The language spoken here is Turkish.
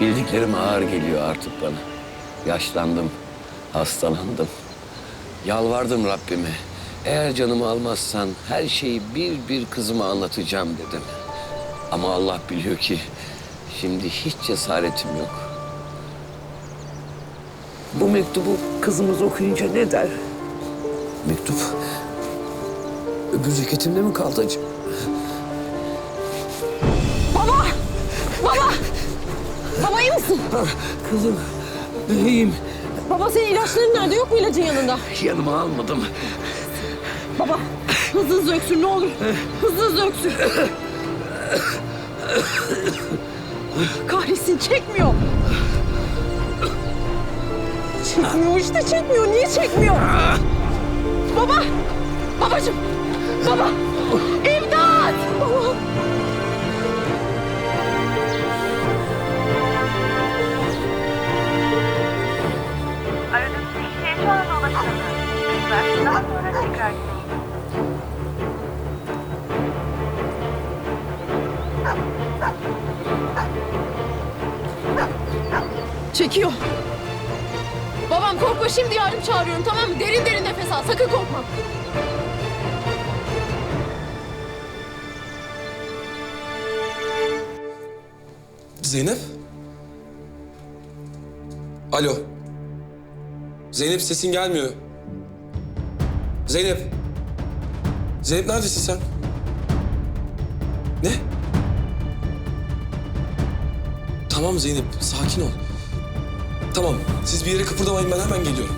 Bildiklerim ağır geliyor artık bana. Yaşlandım, hastalandım. Yalvardım Rabbime. Eğer canımı almazsan her şeyi bir bir kızıma anlatacağım dedim. Ama Allah biliyor ki şimdi hiç cesaretim yok. Bu mektubu kızımız okuyunca ne der? Mektup öbür ceketimde mi kaldı acaba? Misin? Kızım iyiyim. Baba senin ilaçların nerede? Yok mu ilacın yanında? Yanıma almadım. Baba hızlı hızlı öksür ne olur. Hızlı hızlı öksür. Kahretsin çekmiyor. Çekmiyor işte çekmiyor. Niye çekmiyor? Baba! Babacığım! Baba! Çekiyor. Babam korkma şimdi yardım çağırıyorum tamam mı? Derin derin nefes al sakın korkma. Zeynep? Alo. Zeynep sesin gelmiyor. Zeynep. Zeynep neredesin sen? Ne? Tamam Zeynep, sakin ol. Tamam, siz bir yere kıpırdamayın ben hemen geliyorum.